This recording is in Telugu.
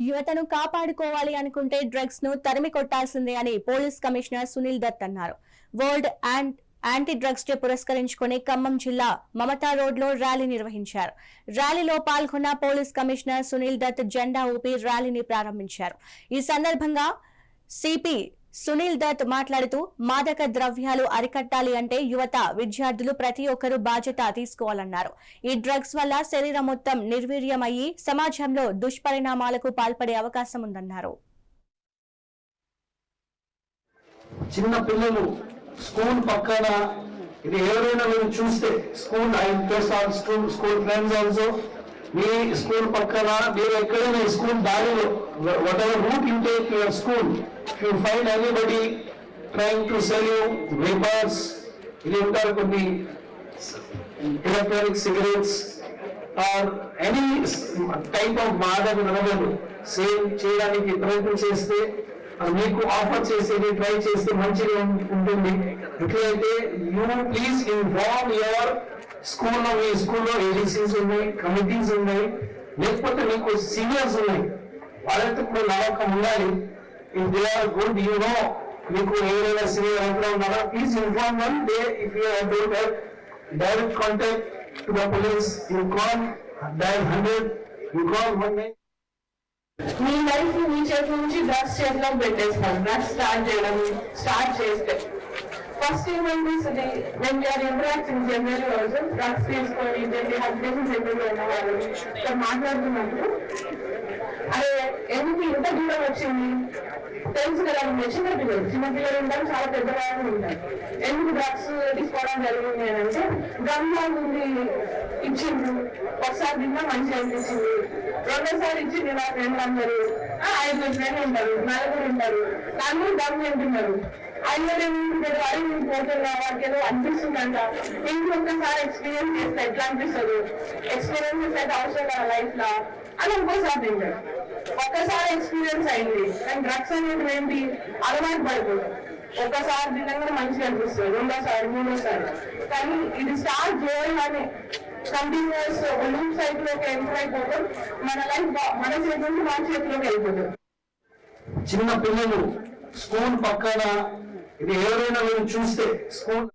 యువతను కాపాడుకోవాలి అనుకుంటే డ్రగ్స్ను తరిమి కొట్టాల్సిందే అని పోలీస్ కమిషనర్ సునీల్ దత్ అన్నారు. World and anti drugs day పురస్కరించుకుని ఖమ్మం జిల్లా మమతా రోడ్లో ర్యాలీ నిర్వహించారు. ర్యాలీలో పాల్గొన్న పోలీస్ కమిషనర్ సునీల్ దత్ జెండా ఊపి ర్యాలీని ప్రారంభించారు. ఈ సందర్భంగా సిపి సునీల్ దత్ మాట్లాడుతూ మాదక ద్రవ్యాలు అరికట్టాలి అంటే యువత విద్యార్థులు ప్రతి ఒక్కరూ బాధ్యత తీసుకోవాలన్నారు. ఈ డ్రగ్స్ వల్ల శరీరం మొత్తం నిర్వీర్యమయ్యి సమాజంలో దుష్పరిణామాలకు పాల్పడే అవకాశం ఉందన్నారు. చిన్న పిల్లలు స్కూల్ పక్కన ఇది ఎవరైనా చూస్తే school I school school friends also me school పక్కన మీరు ఎక్కడైనా స్కూల్ దారిలో whatever route in take your school you find anybody trying to sell you vapers ఇది ఉంటారు కొన్ని electronic cigarettes or any type of మాదక ద్రవ్యాలు సేవ్ చేయడానికి ప్రయత్నం చేస్తే మీకు ఆఫర్ చేసేది ట్రై చేస్తే మంచిగా ఉంటుంది. ఎట్లయితే యూ ప్లీజ్ ఇన్ఫార్మ్ యువర్ స్కూల్లో మీ స్కూల్లో ఏజెన్సీస్ ఉన్నాయి కమిటీస్ ఉన్నాయి. లేకపోతే మీకు సీనియర్స్ ఉన్నాయి. వాళ్ళతో కూడా నమ్మకం ఉండాలి. If they are good you know మీకు ఏదైనా సీనియర్ ఎక్కడ ఉన్నారా please inform them they if you don't have direct contact to the police you call dial hundred you call one nine me life మీ చేతి నుంచి డ్రగ్స్ చేతిలో పెట్టేస్తాం డ్రగ్స్ స్టార్ట్ చేయడం స్టార్ట్ చేస్తే. ఫస్ట్ ఏమనిపిస్తుంది వెన్ యూఆర్ ఇంటరాక్టింగ్ జనరల్ రోజు డ్రగ్స్ తీసుకొని ఇదేంటి హస్బెండ్ సెంటర్లో ఉన్న వాళ్ళు మాట్లాడుతున్నప్పుడు అదే ఎందుకు ఎంత దూరం వచ్చింది? తెలుసు కదా మీరు చిన్న పిల్లలు చిన్న పిల్లలు ఉంటారు చాలా పెద్దవాళ్ళు ఉంటారు. ఎందుకు డ్రగ్స్ తీసుకోవడం జరిగింది అని అంటే గమ్లా ఉంది ఇచ్చిండ్రు. ఒకసారి తిన్నా మంచి అనిపించింది. రెండోసారి ఇచ్చింది నా ఫ్రెండ్ అందరూ ఐదు ఫ్రెండ్లు ఉంటారు నలుగురు ఉంటారు. నలుగురు గమ్ తింటున్నారు. ఐదుగురు మీరు అరే పోతున్నా వాళ్ళకి ఏదో అనిపిస్తుందంట. ఇంకొకసారి ఎక్స్పీరియన్స్ చేస్తే ఎట్లా అనిపిస్తుంది? ఎక్స్పీరియన్స్ అయితే అవసరం కదా లైఫ్లో? అని ఇంకోసారి తింటాడు ఒక్కసారి ఎక్స్పీరియన్స్ అయింది. కానీ డ్రగ్స్ అనేది ఏంటి? అలవాటు పడిపోతుంది ఒక్కసారి తినగానే మంచిగా అనిపిస్తుంది. రెండోసారి మూడోసారి. కానీ ఇది స్టార్ట్ చేయాలని కంటిన్యూస్ లూప్ సైకిల్లోకి ఎంటర్ అయిపోతాం మన లైఫ్ మన చేతి మన చేతిలోకి వెళ్ళిపోతుంది. చిన్న పిల్లలు స్కూల్ పక్కన ఇది ఎవరైనా మీరు చూస్తే స్కూల్